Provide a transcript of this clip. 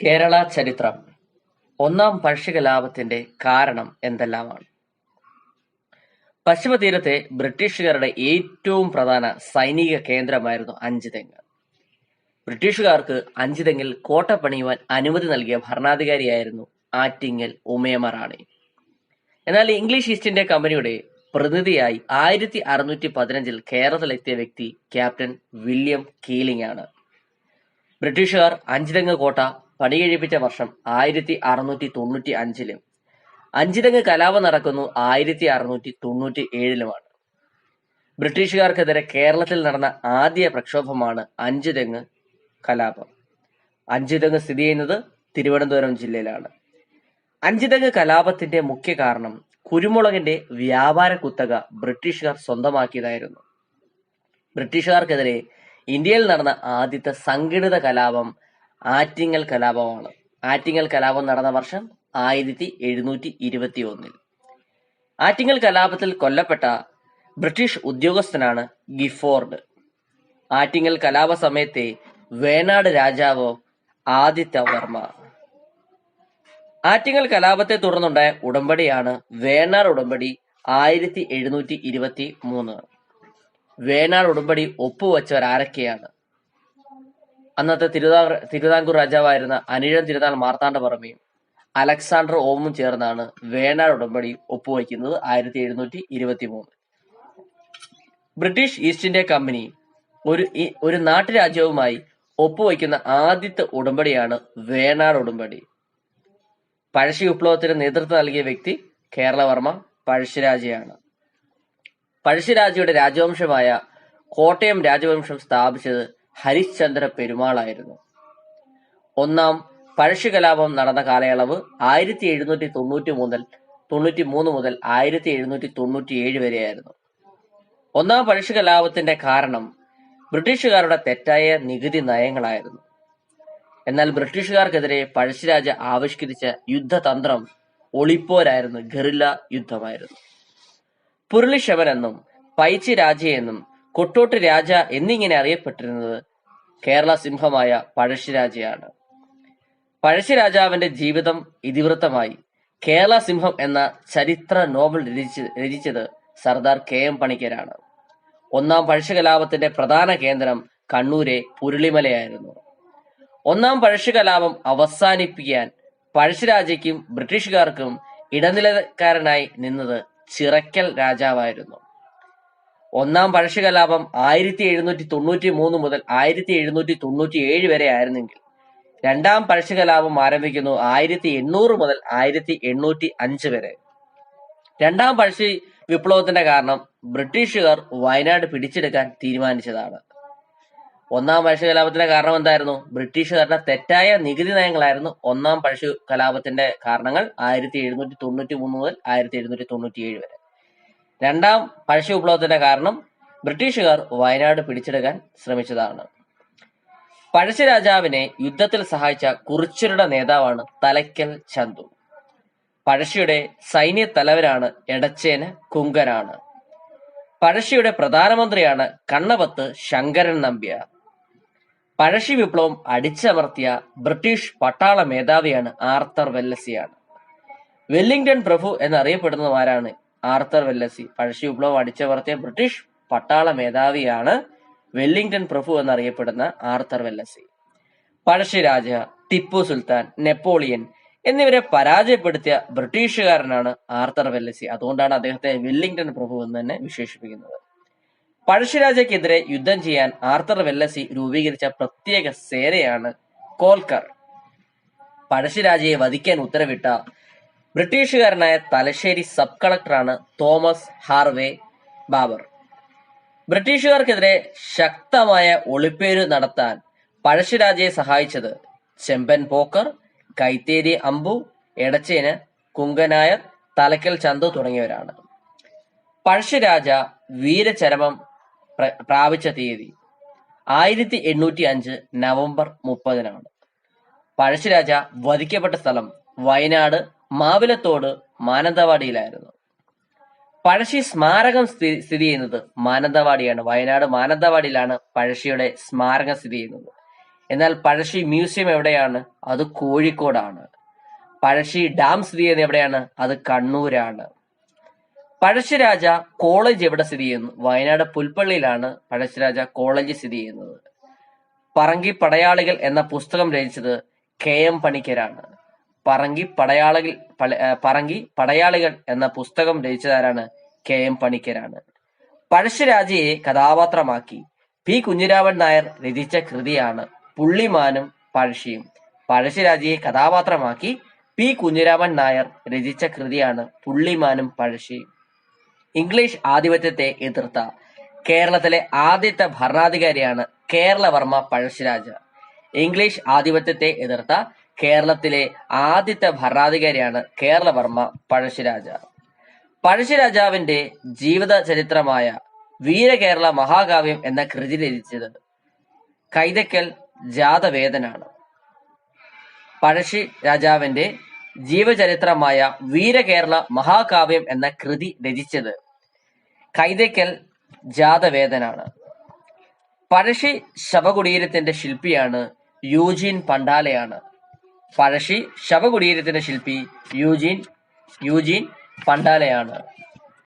കേരള ചരിത്രം. ഒന്നാം പഴശ്ശിക ലാഭത്തിന്റെ കാരണം എന്തെല്ലാമാണ്? പശ്ചിമതീരത്തെ ബ്രിട്ടീഷുകാരുടെ ഏറ്റവും പ്രധാന സൈനിക കേന്ദ്രമായിരുന്നു അഞ്ചുതെങ്ങ്. ബ്രിട്ടീഷുകാർക്ക് അഞ്ചുതെങ്ങിൽ കോട്ട പണിയുവാൻ അനുമതി നൽകിയ ഭരണാധികാരിയായിരുന്നു ആറ്റിങ്ങൽ ഉമയമ്മ റാണി എന്നാൽ ഇംഗ്ലീഷ് ഈസ്റ്റ് ഇന്ത്യ കമ്പനിയുടെ പ്രതിനിധിയായി ആയിരത്തി അറുന്നൂറ്റി പതിനഞ്ചിൽ കേരളത്തിലെത്തിയ വ്യക്തി ക്യാപ്റ്റൻ വില്യം കീലിംഗ് ആണ് ബ്രിട്ടീഷുകാർ അഞ്ചുതെങ്ങ് കോട്ട പണികഴിപ്പിച്ച വർഷം ആയിരത്തി അറുന്നൂറ്റി തൊണ്ണൂറ്റി അഞ്ചിലും അഞ്ചുതെങ്ങ് കലാപം നടക്കുന്നു ആയിരത്തി അറുന്നൂറ്റി തൊണ്ണൂറ്റി ഏഴിലുമാണ് ബ്രിട്ടീഷുകാർക്കെതിരെ കേരളത്തിൽ നടന്ന ആദ്യ പ്രക്ഷോഭമാണ് അഞ്ചുതെങ്ങ് കലാപം. അഞ്ചുതെങ്ങ് സ്ഥിതി ചെയ്യുന്നത് തിരുവനന്തപുരം ജില്ലയിലാണ്. അഞ്ചുതെങ്ങ് കലാപത്തിന്റെ മുഖ്യ കാരണം കുരുമുളകിന്റെ വ്യാപാര കുത്തക ബ്രിട്ടീഷുകാർ സ്വന്തമാക്കിയതായിരുന്നു. ബ്രിട്ടീഷുകാർക്കെതിരെ ഇന്ത്യയിൽ നടന്ന ആദ്യത്തെ സംഘടിത കലാപം ആറ്റിങ്ങൽ കലാപമാണ്. ആറ്റിങ്ങൽ കലാപം നടന്ന വർഷം ആയിരത്തി എഴുന്നൂറ്റി ഇരുപത്തി ഒന്നിൽ ആറ്റിങ്ങൽ കലാപത്തിൽ കൊല്ലപ്പെട്ട ബ്രിട്ടീഷ് ഉദ്യോഗസ്ഥനാണ് ഗിഫോർഡ്. ആറ്റിങ്ങൽ കലാപ സമയത്തെ വേണാട് രാജാവ് ആദിത്യവർമ്മ ആറ്റിങ്ങൽ കലാപത്തെ തുടർന്നുണ്ടായ ഉടമ്പടിയാണ് വേണാട് ഉടമ്പടി ആയിരത്തി എഴുന്നൂറ്റി ഇരുപത്തി മൂന്ന് വേണാട് ഉടമ്പടി ഒപ്പുവെച്ചവർ ആരൊക്കെയാണ് അന്നത്തെ തിരുതാ തിരുവിതാംകൂർ രാജാവായിരുന്ന അനിഴം തിരുനാൾ മാർത്താണ്ഡവർമ്മയും അലക്സാണ്ടർ ഓമും ചേർന്നാണ് വേണാട് ഉടമ്പടി ഒപ്പുവയ്ക്കുന്നത് ആയിരത്തി എഴുന്നൂറ്റി ഇരുപത്തി മൂന്ന് ബ്രിട്ടീഷ് ഈസ്റ്റ് ഇന്ത്യ കമ്പനി ഒരു ഒരു നാട്ടുരാജ്യവുമായി ഒപ്പുവയ്ക്കുന്ന ആദ്യത്തെ ഉടമ്പടിയാണ് വേണാട് ഉടമ്പടി. പഴശ്ശി വിപ്ലവത്തിന് നേതൃത്വം നൽകിയ വ്യക്തി കേരളവർമ്മ പഴശ്ശിരാജയാണ്. പഴശ്ശിരാജയുടെ രാജവംശമായ കോട്ടയം രാജവംശം സ്ഥാപിച്ചത് ഹരിശ്ചന്ദ്ര പെരുമാളായിരുന്നു ഒന്നാം പഴശ്ശി കലാപം നടന്ന കാലയളവ് ആയിരത്തി എഴുന്നൂറ്റി തൊണ്ണൂറ്റി മുതൽ തൊണ്ണൂറ്റി മൂന്ന് മുതൽ ആയിരത്തി എഴുന്നൂറ്റി തൊണ്ണൂറ്റി ഏഴ് വരെയായിരുന്നു. ഒന്നാം പഴശ്ശി കലാപത്തിന്റെ കാരണം ബ്രിട്ടീഷുകാരുടെ തെറ്റായ നികുതി നയങ്ങളായിരുന്നു. എന്നാൽ ബ്രിട്ടീഷുകാർക്കെതിരെ പഴശ്ശിരാജ ആവിഷ്കരിച്ച യുദ്ധതന്ത്രം ഒളിപ്പോരായിരുന്നു ഗറില്ല യുദ്ധമായിരുന്നു. പുരുളിശവൻ എന്നും പൈച്ചി രാജയെന്നും കൊട്ടോട്ട് രാജ എന്നിങ്ങനെ അറിയപ്പെട്ടിരുന്നത് കേരള സിംഹമായ പഴശ്ശിരാജയാണ്. പഴശ്ശിരാജാവിന്റെ ജീവിതം ഇതിവൃത്തമായി. കേരള സിംഹം എന്ന ചരിത്ര നോവൽ രചിച്ച് രചിച്ചത് സർദാർ കെ എം പണിക്കരാണ്. ഒന്നാം പഴശ്ശികലാപത്തിന്റെ പ്രധാന കേന്ദ്രം കണ്ണൂരെ പുരുളിമലയായിരുന്നു. ഒന്നാം പഴശ്ശികലാപം അവസാനിപ്പിക്കാൻ പഴശ്ശിരാജയ്ക്കും ബ്രിട്ടീഷുകാർക്കും ഇടനിലക്കാരനായി നിന്നത് ചിറക്കൽ രാജാവായിരുന്നു. ഒന്നാം പഴശ്ശികലാപം ആയിരത്തി എഴുന്നൂറ്റി തൊണ്ണൂറ്റി മൂന്ന് മുതൽ ആയിരത്തി എഴുന്നൂറ്റി തൊണ്ണൂറ്റി ഏഴ് വരെ ആയിരുന്നെങ്കിൽ രണ്ടാം പഴശ്ശികലാപം ആരംഭിക്കുന്നു ആയിരത്തി എണ്ണൂറ് മുതൽ ആയിരത്തി എണ്ണൂറ്റി അഞ്ച് വരെ. രണ്ടാം പഴശ്ശി വിപ്ലവത്തിന്റെ കാരണം ബ്രിട്ടീഷുകാർ വയനാട് പിടിച്ചെടുക്കാൻ തീരുമാനിച്ചതാണ്. ഒന്നാം പഴശ്ശി കലാപത്തിന്റെ കാരണം എന്തായിരുന്നു? ബ്രിട്ടീഷുകാരുടെ തെറ്റായ നികുതി നയങ്ങളായിരുന്നു ഒന്നാം പഴശ്ശി കലാപത്തിന്റെ കാരണങ്ങൾ ആയിരത്തി എഴുന്നൂറ്റി തൊണ്ണൂറ്റി മൂന്ന് മുതൽ ആയിരത്തി എഴുന്നൂറ്റി തൊണ്ണൂറ്റി ഏഴ് വരെ. രണ്ടാം പഴശ്ശി വിപ്ലവത്തിന്റെ കാരണം ബ്രിട്ടീഷുകാർ വയനാട് പിടിച്ചെടുക്കാൻ ശ്രമിച്ചതാണ്. പഴശ്ശി രാജാവിനെ യുദ്ധത്തിൽ സഹായിച്ച കുറിച്യരുടെ നേതാവാണ് തലയ്ക്കൽ ചന്തു. പഴശ്ശിയുടെ സൈന്യ തലവരാണ് എടച്ചേന് കുങ്കനാണ്. പഴശ്ശിയുടെ പ്രധാനമന്ത്രിയാണ് കണ്ണപത്ത് ശങ്കരൻ നമ്പ്യാർ. പഴശ്ശി വിപ്ലവം അടിച്ചമർത്തിയ ബ്രിട്ടീഷ് പട്ടാള മേധാവിയാണ് ആർത്തർ വെല്ലസിയാണ്. വെല്ലിംഗ്ടൺ പ്രഭു എന്നറിയപ്പെടുന്നവരാണ് ആർത്തർ വെല്ലസി. പഴശ്ശി വിപ്ലവം അടിച്ചമർത്തിയ ബ്രിട്ടീഷ് പട്ടാള മേധാവിയാണ് വെല്ലിംഗ്ടൺ പ്രഭു എന്നറിയപ്പെടുന്ന Arthur Wellesley. Pazhassiraja Tipu Sultan Napoleon എന്നിവരെ പരാജയപ്പെടുത്തിയ ബ്രിട്ടീഷുകാരനാണ് ആർത്തർ വെല്ലസി. അതുകൊണ്ടാണ് അദ്ദേഹത്തെ വെല്ലിംഗ്ടൺ പ്രഭു എന്ന് തന്നെ വിശേഷിപ്പിക്കുന്നത്. പഴശ്ശിരാജയ്ക്കെതിരെ യുദ്ധം ചെയ്യാൻ ആർത്തർ വെല്ലസി രൂപീകരിച്ച പ്രത്യേക സേനയാണ് കോൽക്കർ. പഴശ്ശിരാജയെ വധിക്കാൻ ഉത്തരവിട്ട ബ്രിട്ടീഷുകാരനായ തലശ്ശേരി സബ് കളക്ടറാണ് തോമസ് ഹാർവേ ബാബർ. ബ്രിട്ടീഷുകാർക്കെതിരെ ശക്തമായ ഒളിപ്പേര് നടത്താൻ പഴശ്ശിരാജയെ സഹായിച്ചത് ചെമ്പൻ പോക്കർ കൈത്തേരി അമ്പു എടച്ചേന് കുങ്കനായർ തലക്കൽ ചന്തു തുടങ്ങിയവരാണ്. പഴശ്ശിരാജ വീരചരമം പ്ര- പ്രാപിച്ച തീയതി ആയിരത്തി എണ്ണൂറ്റി അഞ്ച് നവംബർ മുപ്പതിനാണ്. പഴശ്ശിരാജ വധിക്കപ്പെട്ട സ്ഥലം വയനാട് മാവിലത്തോട് മാനന്തവാടിയിലായിരുന്നു. പഴശ്ശി സ്മാരകം സ്ഥിതി ചെയ്യുന്നത് മാനന്തവാടിയാണ്. വയനാട് മാനന്തവാടിയിലാണ് പഴശ്ശിയുടെ സ്മാരകം സ്ഥിതി ചെയ്യുന്നത്. എന്നാൽ പഴശ്ശി മ്യൂസിയം എവിടെയാണ്? അത് കോഴിക്കോടാണ്. പഴശ്ശി ഡാം സ്ഥിതി ചെയ്യുന്നത് എവിടെയാണ്? അത് കണ്ണൂരാണ്. പഴശ്ശിരാജ കോളേജ് എവിടെ സ്ഥിതി ചെയ്യുന്നു? വയനാട് പുൽപ്പള്ളിയിലാണ് പഴശ്ശിരാജ കോളേജ് സ്ഥിതി ചെയ്യുന്നത്. പറങ്കി പടയാളികൾ എന്ന പുസ്തകം രചിച്ചത് കെ എം പണിക്കരാണ്. പറങ്കി പടയാളികൾ പറങ്കി പടയാളികൾ എന്ന പുസ്തകം രചിച്ചതാരാണ് കെ എം പണിക്കരാണ്. പഴശ്ശിരാജയെ കഥാപാത്രമാക്കി പി കുഞ്ഞിരാമൻ നായർ രചിച്ച കൃതിയാണ് പുള്ളിമാനും പഴശ്ശിയും. പഴശ്ശിരാജയെ കഥാപാത്രമാക്കി പി കുഞ്ഞിരാമൻ നായർ രചിച്ച കൃതിയാണ് പുള്ളിമാനും പഴശ്ശിയും. ഇംഗ്ലീഷ് ആധിപത്യത്തെ എതിർത്ത കേരളത്തിലെ ആദ്യത്തെ ഭരണാധികാരിയാണ് കേരളവർമ്മ പഴശ്ശിരാജ. ഇംഗ്ലീഷ് ആധിപത്യത്തെ എതിർത്ത കേരളത്തിലെ ആദ്യത്തെ ഭരണാധികാരിയാണ് കേരളവർമ്മ പഴശ്ശിരാജ. പഴശ്ശിരാജാവിന്റെ ജീവിത ചരിത്രമായ വീരകേരള മഹാകാവ്യം എന്ന കൃതി രചിച്ചത് കൈതക്കൽ ജാതവേദനാണ്. പഴശ്ശി രാജാവിന്റെ ജീവചരിത്രമായ വീരകേരള മഹാകാവ്യം എന്ന കൃതി രചിച്ചത് കൈതക്കൽ ജാതവേദനാണ്. പഴശ്ശി ശവകുടീരത്തിന്റെ ശില്പിയാണ് യൂജീൻ പണ്ടാലയാണ്. പഴശ്ശി ശവകുടീരത്തിന്റെ ശില്പി യൂജീൻ യൂജീൻ പണ്ടാലയാണ്.